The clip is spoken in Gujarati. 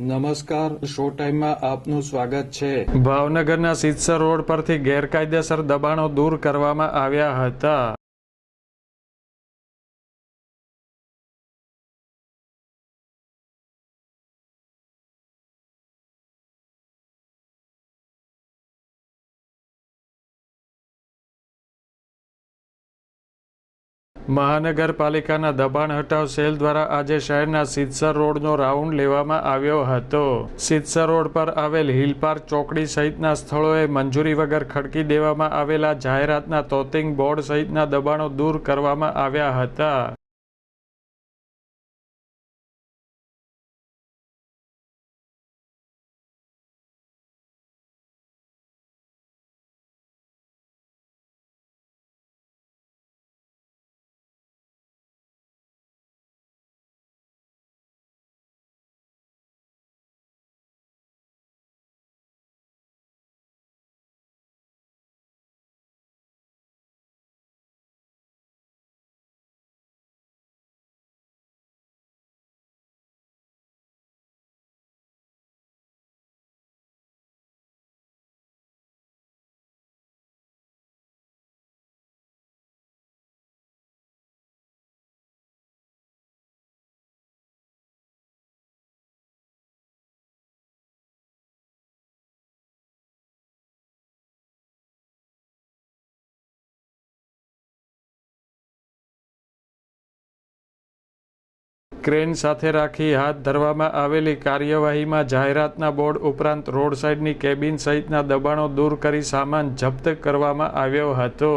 નમસ્કાર, શો ટાઈમમાં આપનું સ્વાગત છે. ભાવનગરના સિત્સર રોડ પરથી ગેરકાયદેસર દબાણો દૂર કરવામાં આવ્યા હતા. મહાનગરપાલિકાના દબાણ હટાવ સેલ દ્વારા આજે શહેરના સિત્સર રોડનો રાઉન્ડ લેવામાં આવ્યો હતો. સિત્સર રોડ પર આવેલ હિલપાર્ક ચોકડી સહિતના સ્થળોએ મંજૂરી વગર ખડકી દેવામાં આવેલા જાહેરાતના તોતિંગ બોર્ડ સહિતના દબાણો દૂર કરવામાં આવ્યા હતા. ક્રેન સાથે રાખી હાથ ધરવામાં આવેલી કાર્યવાહીમાં જાહેરાતના બોર્ડ ઉપરાંત રોડ સાઇડની કેબિન સહિતના દબાણો દૂર કરી સામાન જપ્ત કરવામાં આવ્યો હતો.